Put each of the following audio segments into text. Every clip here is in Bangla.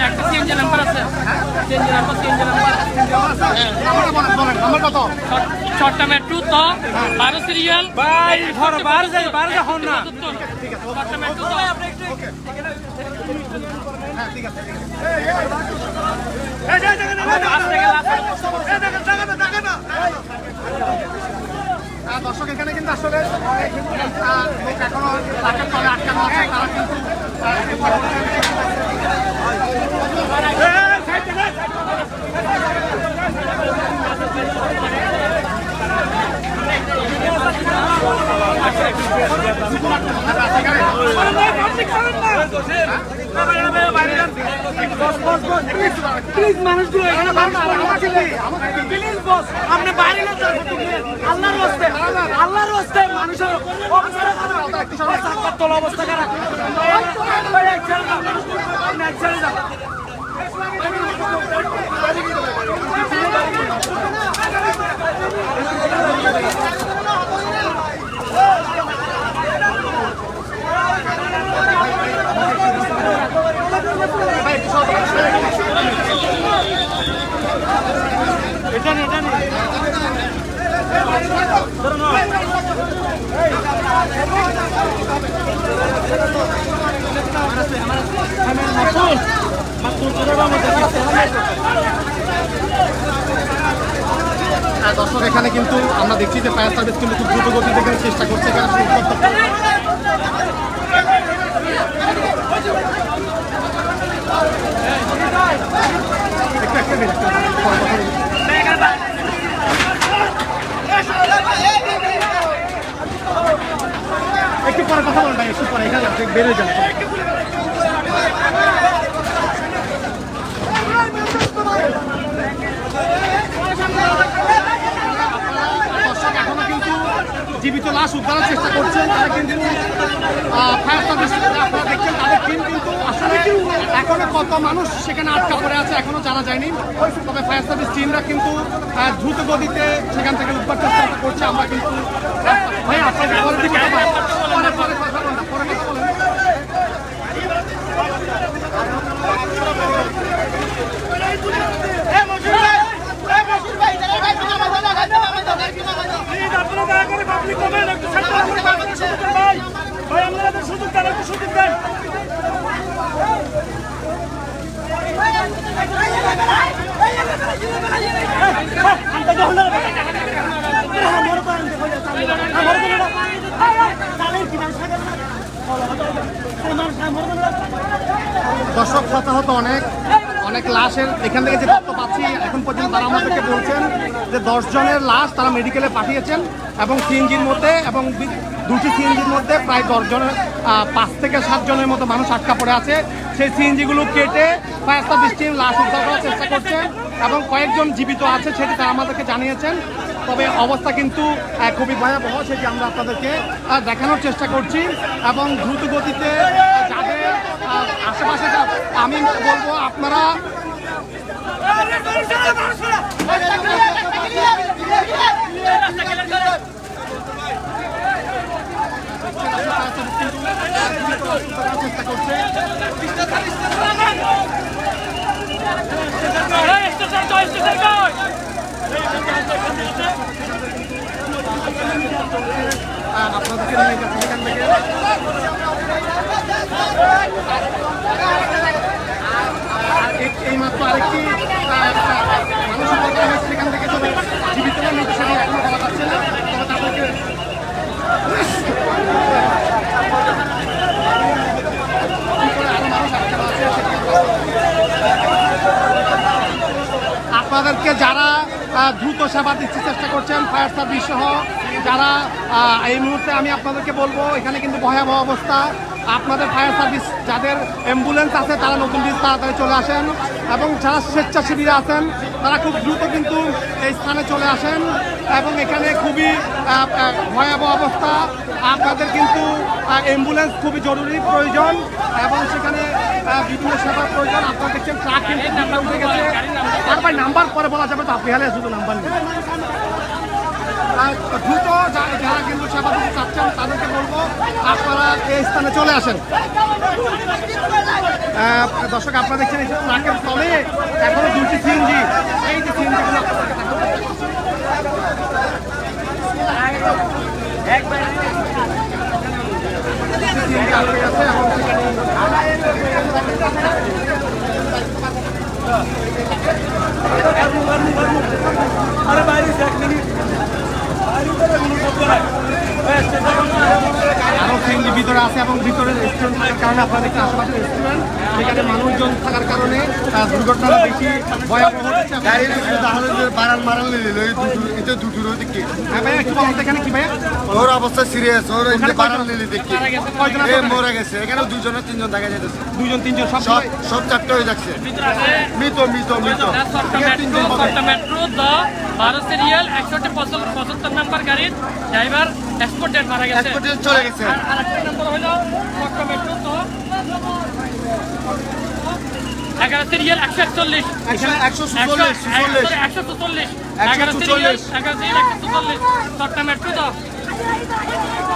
একটা সিএনজি আছে সিএনজি নাম্বার সিএনজি ছটা মেট্রো তো বারো সিরিয়াল ভাই হ্যাঁ ঠিক আছে দর্শক এখানে কিন্তু আসলে অনেক লোক এখনও ট্রাকের তলে আটকানো আছে তারা কিন্তু প্লিজ মানুষগুলো এখানে আমাকে আমাকে বস আপনি বাইরে না আল্লাহর রাস্তে আল্লাহর রাস্তে মানুষের তোলা অবস্থা খারাপ। ভাই, এক দর্শক এখানে কিন্তু আমরা দেখছি যে ফায়ার সার্ভিস কিন্তু খুব দ্রুত এখানে চেষ্টা করছে এখানে আসলে উত্তপ্ত একটু একটা মিনিট, একটু মিনিট, পরে কথা বলছি। একটু পরে কথা বলুন ভাই, একটু পরে, এখানে যান। দর্শক, এখনও কিন্তু জীবিত লাশ উদ্ধারের চেষ্টা করছেন তারা কিন্তু ফায়ার সার্ভিস আপনারা দেখছেন, তাদের টিম কিন্তু আসলে এখনও কত মানুষ সেখানে আটকা পড়ে আছে, এখনও জানা যায়নি। তবে ফায়ার সার্ভিস টিমরা কিন্তু দ্রুত গতিতে সেখান থেকে উদ্ধার চেষ্টা করছে। আমরা কিন্তু ভাই আপনাদের পরে দিকে পরে পরে কথা বলুন, পরে কথা বলুন। প্লিজ আপনারা দয়া করে পাবলিক কমেন একটু সেন্টার করে পাবলিক সুযোগ দেন ভাই ভাই আমাদের সুযোগ দেন একটু সুযোগ দেন দর্শক হতাহত অনেক। অনেক লাশের, এখান থেকে যে তথ্য পাচ্ছি, এখন পর্যন্ত তারা আমাদেরকে বলছেন যে জনের লাশ তারা মেডিকেলে পাঠিয়েছেন এবং সিএনজির মধ্যে এবং দুটি সিএনজির মধ্যে প্রায় দশ জনের পাঁচ থেকে সাত জনের মতো মানুষ আটকা পড়ে আছে। সেই সিএনজিগুলো কেটে ফায়ার সার্ভিস টিম লাশ উদ্ধার করার চেষ্টা করছে এবং কয়েকজন জীবিত আছে সেটি তারা আমাদেরকে জানিয়েছেন। তবে অবস্থা কিন্তু খুবই ভয়াবহ, সেটি আমরা আপনাদেরকে দেখানোর চেষ্টা করছি এবং দ্রুত গতিতে আশেপাশে আমি বলব আপনারা চেষ্টা করছে স্টেশন তো স্টেশন কই আহ, আপনাদেরকে নিয়ে যাচ্ছি এখান থেকে আর এই- এই মাত্র আরেকটি আহ, আহ, মানুষ উদ্ধার করা হয়েছে সেখান থেকে তবে জীবিত না মৃত সেটি এখনও বলা যাচ্ছে না তবে তাদেরকে কি করে আরও মানুষ আটকানো আছে সেটি আপনাদেরকে যারা আহ, দ্রুত সেবা দিচ্ছে, চেষ্টা করছেন ফায়ার সার্ভিস সহ। যারা এই মুহূর্তে আমি আপনাদেরকে বলব, এখানে কিন্তু ভয়াবহ অবস্থা। আপনাদের ফায়ার সার্ভিস, যাদের অ্যাম্বুলেন্স আছে, তারা নতুন দিন তাড়াতাড়ি চলে আসেন। এবং যারা স্বেচ্ছাসেবীরা আছেন, তারা খুব দ্রুত কিন্তু এই স্থানে চলে আসেন। এবং এখানে খুবই ভয়াবহ অবস্থা। আপনাদের কিন্তু অ্যাম্বুলেন্স খুবই জরুরি, প্রয়োজন, এবং সেখানে বিভিন্ন সেবার প্রয়োজন। আপনারা দেখছেন ট্রাক কিন্তু উঠে গেছে। তার ভাই নাম্বার পরে বলা যাবে তো, আপনি হালে শুধু নাম্বার নেই দ্রুত যারা কিন্তু সেবা দিতে চাচ্ছেন, তাদেরকে বলব, আপনারা এই স্থানে চলে আসেন। দর্শক, আপনারা দেখছেন, এই ট্রাকের তলে এখনও দুটি সিএনজি। এই যে সিএনজি গুলো আপনাদেরকে দেখাবো। সিএনজি আটকে আছে এবং সেখানে আরে বাইরে এক মিনিট। সিএনজি ভিতরে আছে এবং ভিতরে রেস্টুরেন্ট থাকার কারণে আপনারা দেখতে আশেপাশে রেস্টুরেন্ট সেখানে মানুষজন থাকার কারণে আহ, দুর্ঘটনাটা বেশি ভয়াবহ হচ্ছে। গাড়ির উপরে তাহলে যে বারান মারান লিল দুটো এটা দুটোর দিকে হ্যাঁ ভাইয়া একটু বলতে এখানে কি ভাইয়া? ওর অবস্থা সিরিয়াস ওর এই যে ওখানে বারান কয়জন- লিলি দেখি। এ মরে গেছে এখানে দুজনে তিনজন দেখা যাইতেছে। দুজন তিনজন সব চারটে হয়ে যাচ্ছে। মৃত মৃত মৃত। সরটা মেট্রো সরটা মেট্রো। সিরিয়াল একষট্টি পঁচাত্তর নাম্বার গাড়ির ড্রাইভার এক্সপোর্ট ডেট মারা গেছে। এক্সপোর্টেড চলে গেছে। আর আরেকটা নম্বর হলো সরটা মেট্রো তো। এগারো সিরিয়াল একশো একচল্লিশ। একশো চল্লিশ চল্লিশ একশো চুচল্লিশ। একশো এগারো সিরিয়াল এগারো সিরিয়াল একশো চল্লিশ সরটা মেট্রো দ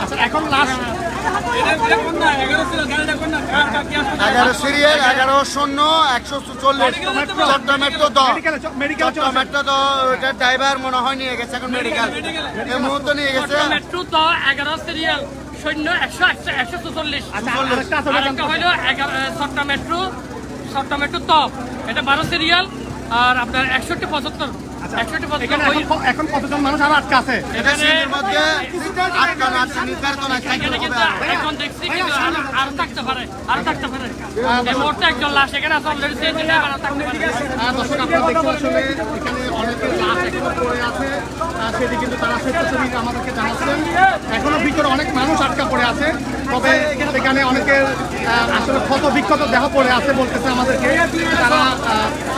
আচ্ছা এখন লাস্ট এগারো সিরিয়াল এগারো শূন্য একশো চল্লিশ চট্টগ্রাম মেট্রো দ মেডিকেলে মেডিকেল চট্টগ্রাম মেট্রো দ ওইটা ড্রাইভার মনে হয় নিয়ে গেছে এখন মেডিকেল এই মুহূর্তে নিয়ে গেছে। মেট্রো দ এগারো সিরিয়াল শূন্য একশো একশো আচ্ছা আরেকটা এগারো সরটা মেট্রো মেট্রো টপ এটা বারো সিরিয়াল আর আপনার একষট্টি পঁচাত্তর। এখানে পঁচাত্তর এখন কতজন মানুষ আর আটকা আছে? আছে এখানে এখন দেখছি কিন্তু আরও আরও থাকতে পারে আরও থাকতে পারে। এই মুহূর্তে একজন লাশ এখানে আছে অলরেডি সেই জন্য আরও থাকতে পারে। দর্শক আপনারা দেখছেন আসলে এখানে অনেকের লাশ এখনও পড়ে আছে। আহ, সেটি কিন্তু তারা স্বেচ্ছাসেবী আমাদেরকে জানাচ্ছেন। এখনও ভিতরে অনেক মানুষ আটকা পড়ে আছে। তবে সেখানে অনেকের আহ, আসলে ক্ষত বিক্ষত দেহ পড়ে আছে বলতেছে আমাদেরকে। তারা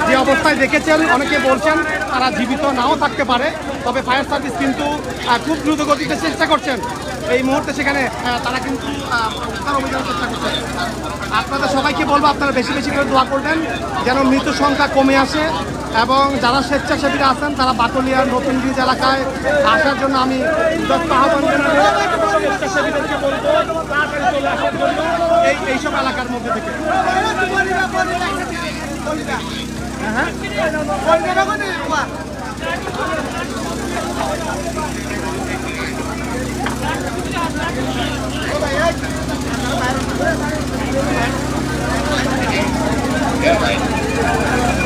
যে অবস্থায় দেখেছেন, অনেকে বলছেন তারা জীবিত নাও থাকতে পারে, তবে ফায়ার সার্ভিস কিন্তু খুব দ্রুত গতিতে চেষ্টা করছেন। এই মুহূর্তে সেখানে তারা কিন্তু উদ্ধার চেষ্টা করছেন। আপনাদের সবাইকে বলব, আপনারা বেশি বেশি করে দোয়া করবেন, যেন মৃত্যু সংখ্যা কমে আসে এবং যারা স্বেচ্ছাসেবীরা আছেন, তারা বাকলিয়া, নতুন ব্রিজ এলাকায় আসার জন্য আমি আহ্বান জানাব। Volver ako na yung Yeah, right.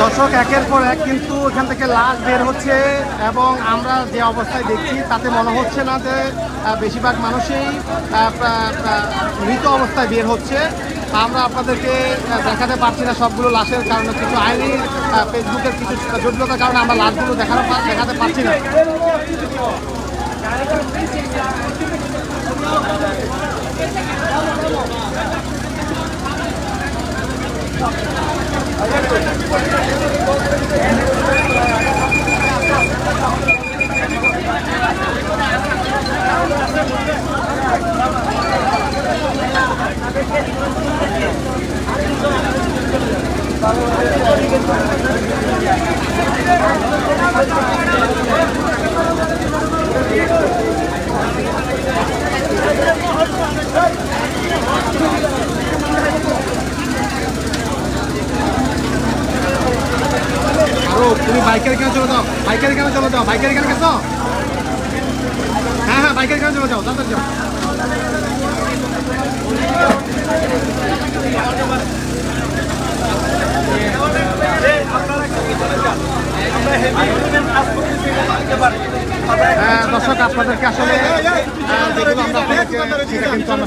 দর্শক, একের পর এক কিন্তু এখান থেকে লাশ বের হচ্ছে এবং আমরা যে অবস্থায় দেখছি, তাতে মনে হচ্ছে না যে বেশিরভাগ মানুষই মৃত অবস্থায় বের হচ্ছে। আমরা আপনাদেরকে দেখাতে পারছি না সবগুলো লাশের কারণে, কিছু আইনি ফেসবুকের কিছু জটিলতার কারণে আমরা লাশগুলো দেখানো দেখাতে পারছি না তুমি বাইকের কেন চলে যাও, বাইকের কেন চলে যাও, বাইকের কেন গেছো হ্যাঁ হ্যাঁ বাইকের কেন চলে যাও, তাড়াতাড়ি যাও। দর্শক আপনাদেরকে আসলে যেগুলো আমরা আপনাদেরকে সেটা কিন্তু আমরা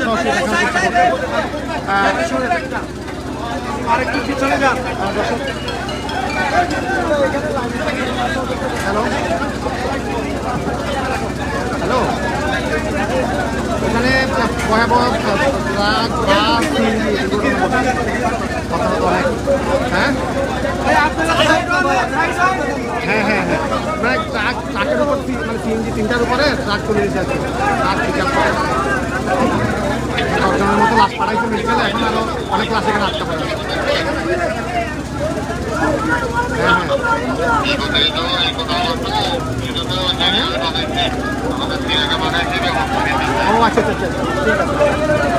হ্যালো। হ্যালো। এখানে ভয়াবহ হ্যাঁ হ্যাঁ হ্যাঁ হ্যাঁ মানে ট্রাক ট্রাকের উপর মানে সিএনজি তিনটার উপরে ট্রাক চলে এসেছে। ট্রাক পিক আপ করে দশজনের মতো লাশ পাঠাইছে মেডিকেলে এখন অনেক লাশ এখানে আটকা পড়ে হ্যাঁ হ্যাঁ ও আচ্ছা আচ্ছা আচ্ছা ঠিক আছে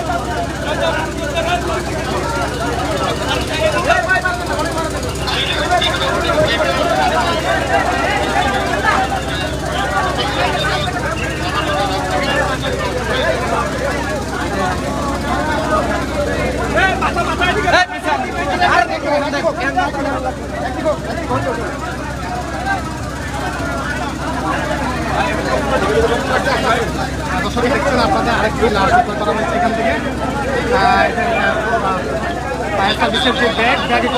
দর্শক দেখছেন আপনাদের আরেকটি লাশ উদ্ধার করা হয়েছে এখান থেকে। ফায়ার সার্ভিসের যে ব্যাগ ব্যাগে